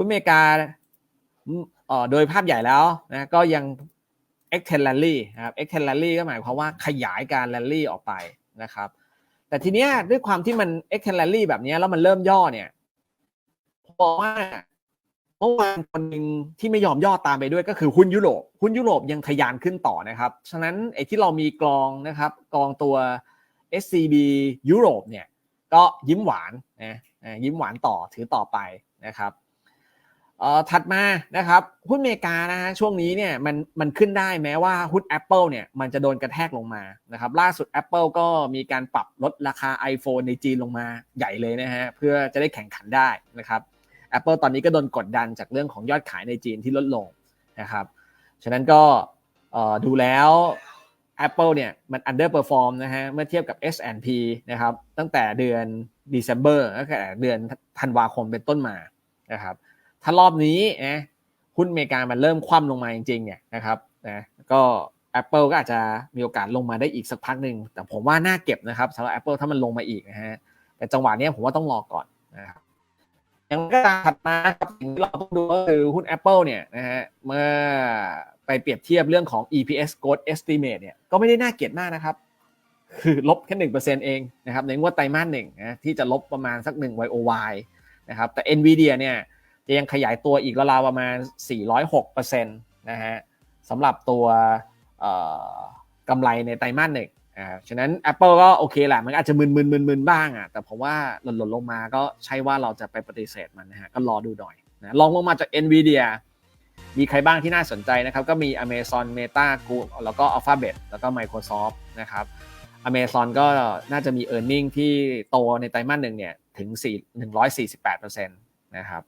หุ้นอเมริกาอ่อโดยภาพใหญ่แล้วนะก็ยัง extend rally นะครับ extend rally ก็หมายความว่าขยายการ rally ออกไปนะครับ แต่ทีเนี้ยด้วยความที่มัน extend rally แบบเนี้ยแล้วมันเริ่มย่อเนี่ยผมบอกว่าเมื่อวานคนหนึ่งที่ไม่ยอมย่อตามไปด้วยก็คือหุ้นยุโรปหุ้นยุโรปยังทะยานขึ้นต่อนะครับ ฉะนั้นไอ้ที่เรามีกรองนะครับกรองตัว SCB ยุโรปเนี่ยก็ยิ้มหวานนะยิ้มหวานต่อถือต่อไปนะครับ เอ่อถัดมานะครับหุ้นอเมริกานะฮะช่วงนี้เนี่ยมันมันขึ้นได้แม้ว่าหุ้น Apple เนี่ยมันจะโดนกระแทกลงมานะครับล่าสุด Apple ก็มีการปรับลดราคา iPhone ในจีนลงมาใหญ่เลยนะฮะเพื่อจะได้แข่งขันได้นะครับ Apple ตอนนี้ก็โดนกดดันจากเรื่องของยอดขายในจีนที่ลดลงนะครับฉะนั้นก็เอ่อดูแล้ว Apple เนี่ยมัน underperform นะฮะเมื่อเทียบกับ S&P นะครับตั้งแต่เดือน December ตั้งแต่เดือนธันวาคมเป็นต้นมานะครับ ถ้ารอบนี้นะหุ้นอเมริกามันเริ่มคว่ำลงมาจริงๆเนี่ยนะครับนะก็ Apple ก็อาจจะมีโอกาสลงมาได้อีกสักพักหนึ่งแต่ผมว่าน่าเก็บนะครับสำหรับ Apple ถ้ามันลงมาอีกนะฮะแต่จังหวะนี้ผมว่าต้องรอก่อนนะครับอย่างก็ถัดมาครับสิ่งที่เราต้องดูก็คือหุ้น Apple เนี่ยนะฮะเมื่อไปเปรียบเทียบเรื่องของ EPS growth estimate เนี่ยก็ไม่ได้น่าเกลียดมากนะครับ คือลบแค่หนึ่งเปอร์เซ็นต์เองนะครับในงวดไตรมาสหนึ่งนะที่จะลบประมาณสักหนึ่ง YOY นะครับแต่ NVIDIA เนี่ย จะยังขยายตัวอีกราวๆประมาณ 406เปอร์เซ็นต์นะฮะสำหรับตัวเอ่อกำไรในไตรมาสหนึ่งอ่าฉะนั้น Apple ก็โอเคแหละมันอาจจะมึนๆๆๆบ้างอะแต่ผมว่าหล่นๆลงมาก็ใช่ว่าเราจะไปปฏิเสธมันนะฮะก็รอดูหน่อยนะลองลงมาจาก NVIDIA มีใครบ้างที่น่าสนใจนะครับ ก็มี Amazon Meta Google แล้วก็ Alphabet แล้วก็ Microsoft นะครับ Amazon ก็น่าจะมี e a r n i n g ที่โตในไตรมาสหนึ่งเนี่ยถึง4 148%นะครับ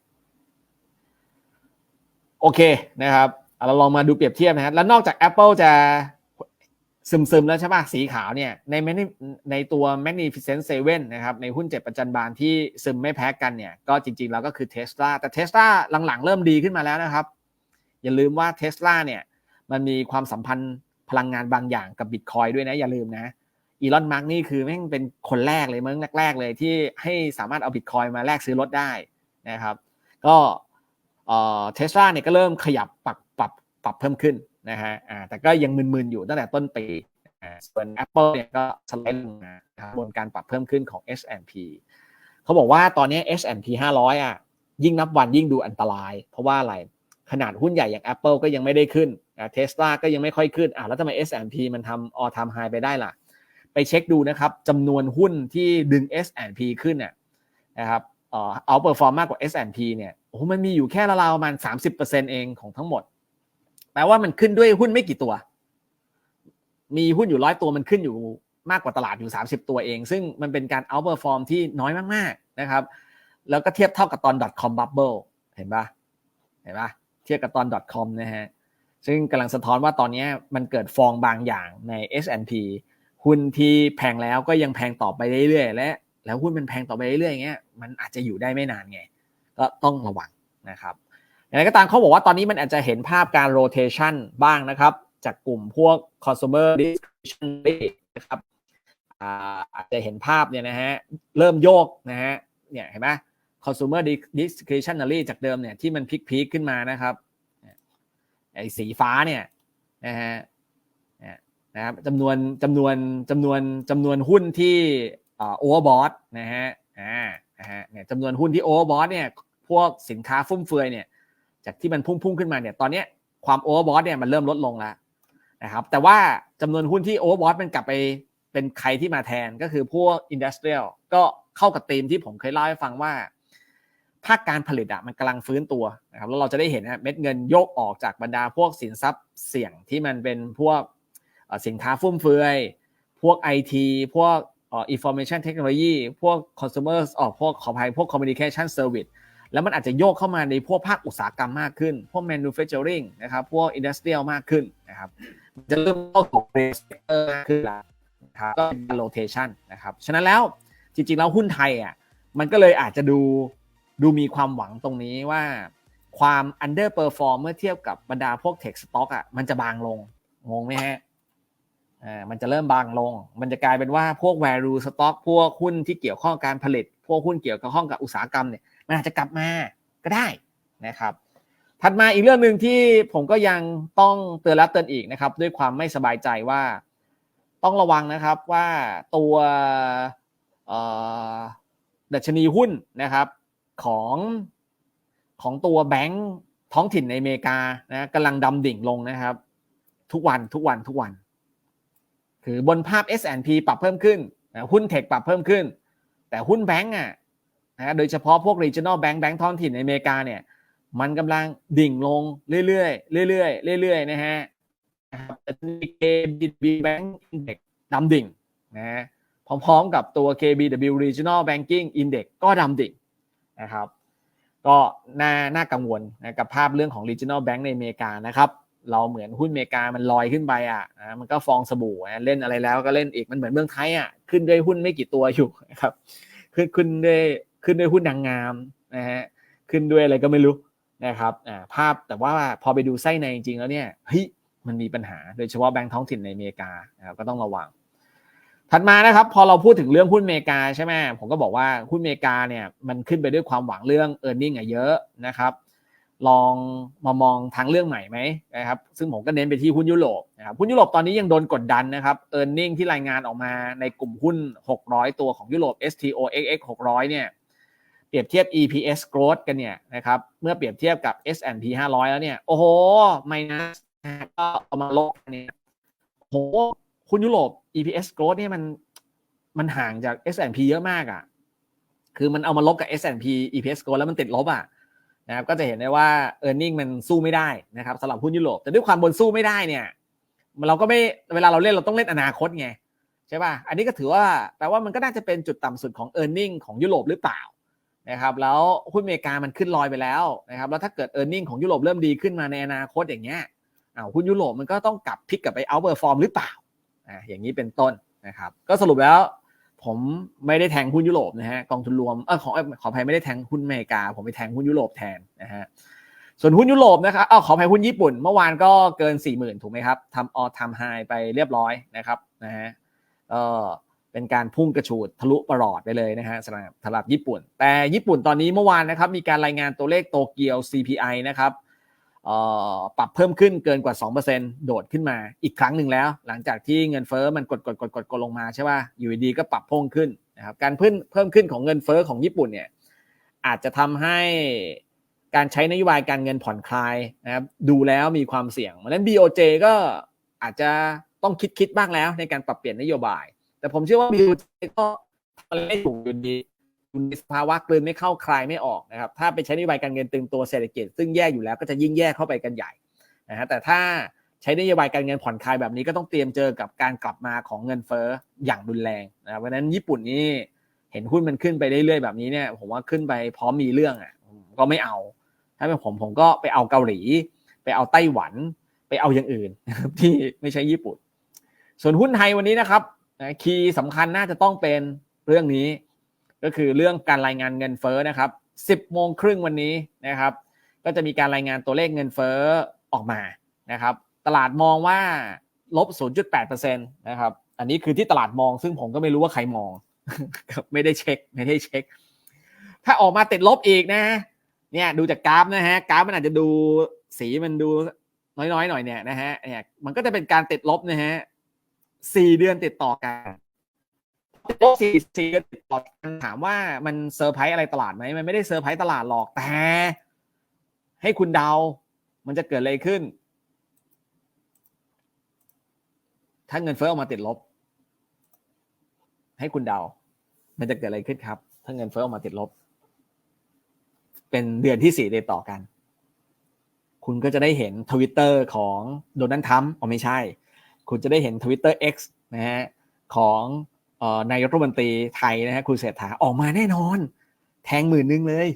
โอเคนะครับเราลองมาดูเปรียบเทียบนะฮะแล้วนอกจาก Apple จะซึมๆ แล้วใช่ป่ะ สีขาวเนี่ยในในตัว Magnificent Seven นะครับในหุ้นเจ็ดประจันบานที่ซึมไม่แพ้กันเนี่ย ก็จริงๆ แล้วก็คือ Tesla แต่ Tesla หลังๆ เริ่มดีขึ้นมาแล้วนะครับ อย่าลืมว่า Tesla เนี่ยมันมีความสัมพันธ์พลังงานบางอย่างกับ Bitcoin ด้วยนะ อย่าลืมนะอีลอนมาร์กนี่คือแม่งเป็นคนแรกเลยเมื่อแรกๆเลยที่ให้สามารถเอา Bitcoin มาแลกซื้อรถได้นะครับ ก็ เทสลาเนี่ยก็เริ่มขยับปรับปรับปรับเพิ่มขึ้นนะฮะแต่ก็ยังมึนๆอยู่ตั้งแต่ต้นปีส่วน Apple เนี่ยก็สไลด์ลงนะครับบนการปรับเพิ่มขึ้นของ S&P เขาบอกว่าตอนนี้ S&P 500 อะ ยิ่งนับวันยิ่งดูอันตราย เพราะว่าอะไร ขนาดหุ้นใหญ่อย่าง Apple ก็ยังไม่ได้ขึ้นเทสลาก็ยังไม่ค่อยขึ้นอ่าแล้วทำไม S&P มันทำ all time high ไปได้ล่ะ ไปเช็คดูนะครับจำนวนหุ้นที่ดึง S&P ขึ้นเนี่ยนะครับเอ่อเอาเปอร์ฟอร์มมากกว่า S&P เนี่ย โอ้โหมันมีอยู่แค่ราวๆประมาณ30%เองของทั้งหมด แปลว่ามันขึ้นด้วยหุ้นไม่กี่ตัว มีหุ้นอยู่ร้อยตัวมันขึ้นอยู่มากกว่าตลาดอยู่ 30 ตัวเอง ซึ่งมันเป็นการเอาเปอร์ฟอร์มที่น้อยมากๆนะครับ แล้วก็เทียบเท่ากับตอน .com bubble เห็นปะเห็นปะเทียบกับตอน .com นะฮะ ซึ่งกำลังสะท้อนว่าตอนนี้มันเกิดฟองบางอย่างใน S&P หุ้นที่แพงแล้วก็ยังแพงต่อไปเรื่อยๆ และ แล้วหุ้นมันแพงต่อไปเรื่อยๆอย่างเงี้ย มันอาจจะอยู่ได้ไม่นานไง ก็ต้องระวังนะครับอย่างไรก็ตามเขาบอกว่าตอนนี้มันอาจจะเห็นภาพการ rotation บ้างนะครับ จากกลุ่มพวก consumer discretionary นะครับอาอาจจะเห็นภาพเนี่ยนะฮะเริ่มโยกนะฮะเนี่ยเห็นไหม consumer discretionary จากเดิมเนี่ยที่มันพีคๆขึ้นมานะครับไอ้สีฟ้าเนี่ยนะฮะนะครับจำนวนจำนวนจำนวนจำนวนหุ้นที่โอเวอร์บอทนะฮะอ่านะฮะเนี่ยจำนวนหุ้นที่โอเวอร์บอทเนี่ย วกสินค้าฟุ่มเฟือยเนี่ย จากที่มันพุ่งๆขึ้นมาเนี่ย ตอนนี้ความโอเวอร์บอทเนี่ยมันเริ่มลดลงแล้วนะครับ แต่ว่าจำนวนหุ้นที่โอเวอร์บอทมันกลับไปเป็นใครที่มาแทนก็คือพวกอินดัสเทรียลก็เข้ากับธีมที่ผมเคยเล่าให้ฟังว่าภาคการผลิตอะมันกำลังฟื้นตัวนะครับแล้วเราจะได้เห็นนะเม็ดเงินโยกออกจากบรรดาพวกสินทรัพย์เสี่ยงที่มันเป็นพวกสินค้าฟุ่มเฟือย พวก IT พวกอ่อ information technology พวก consumer ออกพวกขออภัยพวก communication service แล้วมันอาจจะโยกเข้ามาในพวกภาคอุตสาหกรรมมากขึ้น พวก manufacturing นะครับ พวก industrial มากขึ้นนะครับ จะเริ่มเข้าของ sector มากขึ้นแล้วนะครับก็เป็น rotation นะครับ ฉะนั้นแล้วจริงๆแล้วหุ้นไทยอะ มันก็เลยอาจจะดูดูมีความหวังตรงนี้ว่าความ underperform เมื่อเทียบกับบรรดาพวก tech stock อะ มันจะบางลง งงไหมฮะอ่ามันจะเริ่มบางลง มันจะกลายเป็นว่าพวก value stock พวกหุ้นที่เกี่ยวข้องการผลิต พวกหุ้นเกี่ยวข้องกับอุตสาหกรรมเนี่ย มันอาจจะกลับมาก็ได้นะครับ ถัดมาอีกเรื่องหนึ่งที่ผมก็ยังต้องเตือนและเตือนอีกนะครับ ด้วยความไม่สบายใจว่า ต้องระวังนะครับว่าตัวดัชนีหุ้นนะครับของของตัวแบงค์ท้องถิ่นในอเมริกานะกำลังดำดิ่งลงนะครับ ทุกวันทุกวันทุกวัน คือบนภาพ S&P ปรับเพิ่มขึ้นนะหุ้นเทคปรับเพิ่มขึ้น แต่หุ้นแบงก์อะ นะโดยเฉพาะพวก regional bank แบงก์ท้องถิ่นในอเมริกาเนี่ยมันกำลังดิ่งลงเรื่อยๆเรื่อยๆเรื่อยๆนะฮะนะครับแต่ KBW Bank Index ดำดิ่งนะฮะพร้อมๆกับตัว KBW Regional Banking Index ก็ดำดิ่งนะครับก็น่าน่ากังวลนะกับภาพเรื่องของ regional bank ในอเมริกานะครับเราเหมือนหุ้นอเมริกามันลอยขึ้นไปอะนะมันก็ฟองสบู่นะเล่นอะไรแล้วก็เล่นอีกมันเหมือนเมืองไทยอะขึ้นด้วยหุ้นไม่กี่ตัวอยู่นะครับขึ้นขึ้นด้วย ขึ้นด้วยหุ้นนางงามนะฮะขึ้นด้วยอะไรก็ไม่รู้นะครับอ่าภาพแต่ว่าพอไปดูไส้ในจริงแล้วเนี่ยเฮ้ยมันมีปัญหาโดยเฉพาะแบงก์ท้องถิ่นในอเมริกาก็ต้องระวัง ถัดมานะครับ พอเราพูดถึงเรื่องหุ้นอเมริกาใช่ไหมผมก็บอกว่าหุ้นอเมริกาเนี่ยมันขึ้นไปด้วยความหวังเรื่อง e a r n i n g อะเยอะนะครับลองมามองทางเรื่องใหม่ไหมนะครับซึ่งผมก็เน้นไปที่หุ้นยุโรปนะครับหุ้นยุโรปตอนนี้ยังโดนกดดันนะครับ e a r n i n g ที่รายงานออกมาในกลุ่มหุ้น 600 ตัวของยุโรป STOXX 600 เนี่ย เปรียบเทียบ EPS growth กันเนี่ยนะครับ เมื่อเปรียบเทียบกับ S&P 500 แล้วเนี่ย โอ้โห minus ก็เอามาลบเนี่ยโหหุ้นยุโรป EPS growth เนี่ยมันมันห่างจาก S&P เยอะมากอะ่ะ คือมันเอามาลบกับ S&P EPS growth แล้วมันติดลบอะ่ะนะครับ ก็จะเห็นได้ว่า e a r n i n g มันสู้ไม่ได้นะครับสำหรับหุ้นยุโรป แต่ด้วยความบนสู้ไม่ได้เนี่ยเราก็ไม่เวลาเราเล่นเราต้องเล่นอนาคตไงใช่ป่ะ อันนี้ก็ถือว่าแปลว่ามันก็น่าจะเป็นจุดต่ำสุดของ e a r n i n g ของยุโรปหรือเปล่า นะครับแล้วหุ้นอเมริกามันขึ้นลอยไปแล้วนะครับแล้วถ้าเกิด e a r n i n g ของยุโรปเริ่มดีขึ้นมาในอนาคตอย่างเงี้ยอ้าวหุ้นยุโรปมันก็ต้องกลับพลิกกลับไป outperform หรือเปล่าอ่าอย่างนี้เป็นต้นนะครับก็สรุปแล้วผมไม่ได้แทงหุ้นยุโรปนะฮะกองทุนรวมเออขอขออภัยไม่ได้แทงหุ้นอเมริกา ผมไปแทงหุ้นยุโรปแทนนะฮะส่วนหุ้นยุโรปนะครับอ้าวขออภัยหุ้นญี่ปุ่น เมื่อวานก็เกิน4 0,000ถูกไหมครับทำออทำไฮไปเรียบร้อยนะครับนะฮะเออ เป็นการพุ่งกระฉูดทะลุประหลอดไปเลยนะฮะสำหรับสำหรับญี่ปุ่น แต่ญี่ปุ่นตอนนี้เมื่อวานนะครับมีการรายงานตัวเลขโตเกียว CPI นะครับปรับเพิ่มขึ้นเกินกว่า 2%โดดขึ้นมาอีกครั้งหนึ่งแล้ว หลังจากที่เงินเฟอ้อมันกดกดกดกดกดลงมาใช่ป่ะอยู่ดีก็ปรับพุ่งขึ้นนะครับการเพิ่มเพิ่มขึ้นของเงินเฟอ้อของญี่ปุ่นเนี่ยอาจจะทำให้การใช้นโยบายการเงินผ่อนคลายนะครับดูแล้วมีความเสี่ยงเพราะฉะนั้น BOJ ก็อาจจะต้องคิดคิดบ้างแล้วในการปรับเปลี่ยนนโยบาย แต่ผมเชื่อว่า BOJ ก็ทำอะไม่ถูกอยู่ดีอยู่ในสภาวะกลืนไม่เข้าคลายไม่ออกนะครับ ถ้าไปใช้นโยบายการเงินตึงตัวเศรษฐกิจ ซึ่งแย่อยู่แล้วก็จะยิ่งแย่เข้าไปกันใหญ่นะฮะแต่ถ้าใช้นโยบายการเงินผ่อนคลายแบบนี้ก็ต้องเตรียมเจอกับการกลับมาของเงินเฟ้ออย่างรุนแรงนะเพราะฉะนั้นญี่ปุ่นนี่เห็นหุ้นมันขึ้นไปเรื่อยๆแบบนี้เนี่ยผมว่าขึ้นไปพร้อมมีเรื่องอะก็ไม่เอา ถ้าเป็นผมผมก็ไปเอาเกาหลี ไปเอาไต้หวัน ไปเอาอย่างอื่นที่ไม่ใช่ญี่ปุ่น ส่วนหุ้นไทยวันนี้นะครับ คีย์สำคัญน่าจะต้องเป็นเรื่องนี้ ก็คือเรื่องการรายงานเงินเฟ้อนะครับ 10โมงครึ่งวันนี้นะครับ ก็จะมีการรายงานตัวเลขเงินเฟ้อออกมานะครับ ตลาดมองว่าลบ 0.8%นะครับ อันนี้คือที่ตลาดมอง ซึ่งผมก็ไม่รู้ว่าใครมอง ไม่ได้เช็ค ไม่ได้เช็ค ถ้าออกมาติดลบอีกนะ เนี่ยดูจากกราฟนะฮะ กราฟมันอาจจะดูสีมันดูน้อยๆหน่อยเนี่ยนะฮะ เนี่ย มันก็จะเป็นการติดลบนะฮะ สี่เดือนติดต่อกันสี่สี่เดือนติดต่อกันถามว่ามันเซอร์ไพรส์อะไรตลาดไหมมันไม่ได้เซอร์ไพรส์ตลาดหรอกแต่ให้คุณเดา มันจะเกิดอะไรขึ้น ถ้าเงินเฟ้อออกมาติดลบ ให้คุณเดา มันจะเกิดอะไรขึ้นครับ ถ้าเงินเฟ้อออกมาติดลบ เป็นเดือนที่สี่ติดต่อกัน คุณก็จะได้เห็นทวิตเตอร์ของโดนัลด์ทรัมป์อ๋อไม่ใช่ คุณจะได้เห็นทวิตเตอร์ X นะฮะของนายกรัฐมนตรีไทยนะฮะคุณเศรษฐาออกมาแน่นอน แทงหมื่นนึงเลย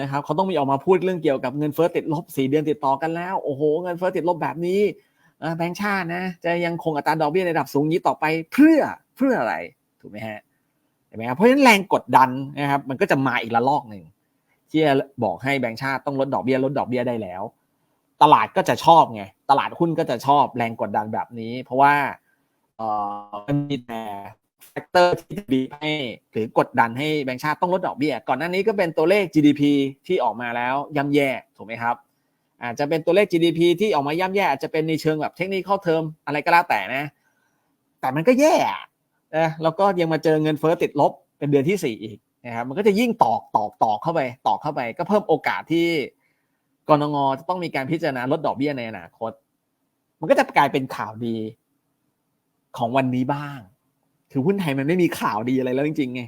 นะครับเขาต้องมีออกมาพูดเรื่องเกี่ยวกับเงินเฟ้อติดลบสี่เดือนติดต่อกันแล้ว โอ้โห เงินเฟ้อติดลบแบบนี้แบงก์ชาตินะ จะยังคงอัตราดอกเบี้ยในระดับสูงนี้ต่อไปเพื่อเพื่ออะไรถูกไหมฮะเห็นไหมครับเพราะฉะนั้นแรงกดดันนะครับมันก็จะมาอีกระลอกหนึ่งที่จะบอกให้แบงก์ชาติต้องลดดอกเบี้ยลดดอกเบี้ยได้แล้ว ตลาดก็จะชอบไงตลาดหุ้นก็จะชอบแรงกดดันแบบนี้ เพราะว่าเออมันมีแต่แฟกเตอร์ที่บีบให้หรือกดดันให้แบงก์ชาติต้องลดดอกเบี้ย ก่อนหน้านี้ก็เป็นตัวเลข GDP ที่ออกมาแล้วย่ำแย่ถูกไหมครับ อาจจะเป็นตัวเลข GDP ที่ออกมาย่ำแย่ อาจจะเป็นในเชิงแบบเทคนิคเข้าเทอมอะไรก็แล้วแต่นะ แต่มันก็แย่นะแล้วก็ยังมาเจอเงินเฟ้อติดลบเป็นเดือนที่สี่อีกนะครับมันก็จะยิ่งตอกตอกตอกเข้าไปตอกเข้าไป ก็เพิ่มโอกาสที่ กรงงจะต้องมีการพิจารณาลดดอกเบี้ยในอนาคต มันก็จะกลายเป็นข่าวดีของวันนี้บ้าง คือหุ้นไทยมันไม่มีข่าวดีอะไรแล้วจริงๆไง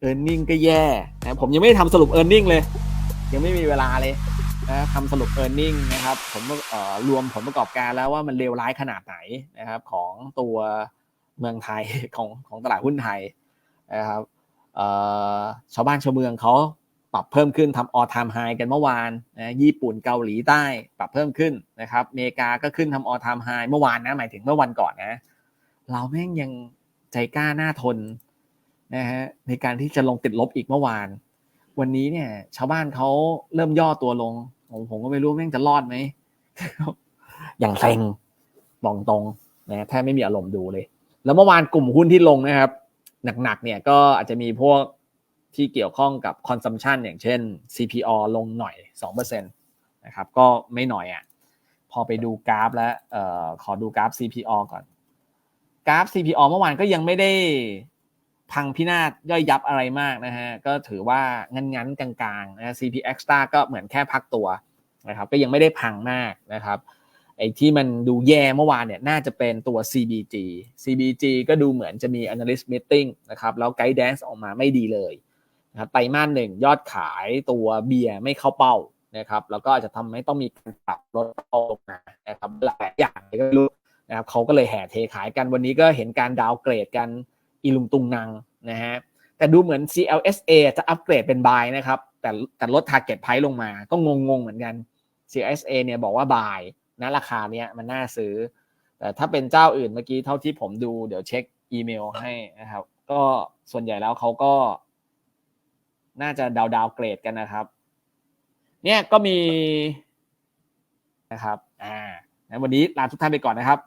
เออร์เน็งก็แย่นะผมยังไม่ได้ทำสรุปเออร์เน็งเลย ยังไม่มีเวลาเลยนะทำสรุป e a r n i n g นะครับผมเอ่อรวมผลประกอบการแล้วว่ามันเลวร้ายขนาดไหนนะครับของตัวเมืองไทยของของตลาดหุ้นไทยนะครับเอ่อชาวบ้านชาวเมืองเขา ปรับเพิ่มขึ้นทำ all time high กันเมื่อวานนะญี่ปุ่นเกาหลีใต้ปรับเพิ่มขึ้นนะครับอเมริกาก็ขึ้นทำ all time high เมื่อวานนะหมายถึงเมื่อวันก่อนนะ เราแม่งยังใจกล้าหน้าทนนะฮะในการที่จะลงติดลบอีกเมื่อวาน วันนี้เนี่ย ชาวบ้านเขาเริ่มย่อตัวลง ผมผมก็ไม่รู้แม่งจะรอดไหมอย่างเซ็งบอกตรงนะแทบไม่มีอารมณ์ดูเลย แล้วเมื่อวานกลุ่มหุ้นที่ลงนะครับ หนักๆเนี่ยก็อาจจะมีพวก ที่เกี่ยวข้องกับ consumption อย่างเช่น CPO ลงหน่อย2%นะครับก็ไม่หน่อยอะ่ะพอไปดูกราฟแล้วออขอดูกราฟ CPO ก่อน กราฟ CPO เมื่อวานก็ยังไม่ได้พังพินาศย่อยยับอะไรมากนะฮะ ก็ถือว่างั้นๆกลางๆนะ CP Extra ก็เหมือนแค่พักตัวนะครับ ก็ยังไม่ได้พังมากนะครับ ไอ้ที่มันดูแย่เมื่อวานเนี่ยน่าจะเป็นตัว CBG CBG ก็ดูเหมือนจะมี analyst meeting นะครับ แล้ว guidance ออกมาไม่ดีเลย นะไตรมาสหนึ่งยอดขายตัวเบียร์ไม่เข้าเป้านะครับ แล้วก็อาจจะทำให้ต้องมีการปรับลดเป้าลงมานะครับหลายอย่างก็ไม่รู้นะครับเขาก็เลยแห่เทขายกันวันนี้ก็เห็นการดาวเกรดกันอีลุงตุงนางนะฮะแต่ดูเหมือน CLSA จะอัปเกรดเป็น buy นะครับ แต่แต่ลด target price ลงมาก็งงๆเหมือนกัน CLSA เนี่ยบอกว่า buy ณราคาเนี้ยมันน่าซื้อ แต่ถ้าเป็นเจ้าอื่นเมื่อกี้เท่าที่ผมดูเดี๋ยวเช็คอีเมลให้นะครับ ก็ส่วนใหญ่แล้วเขาก็ น่าจะดาวดาวเกรดกันนะครับ เนี่ยก็มีนะครับอ่าวันนี้ลาทุกท่านไปก่อนนะครับ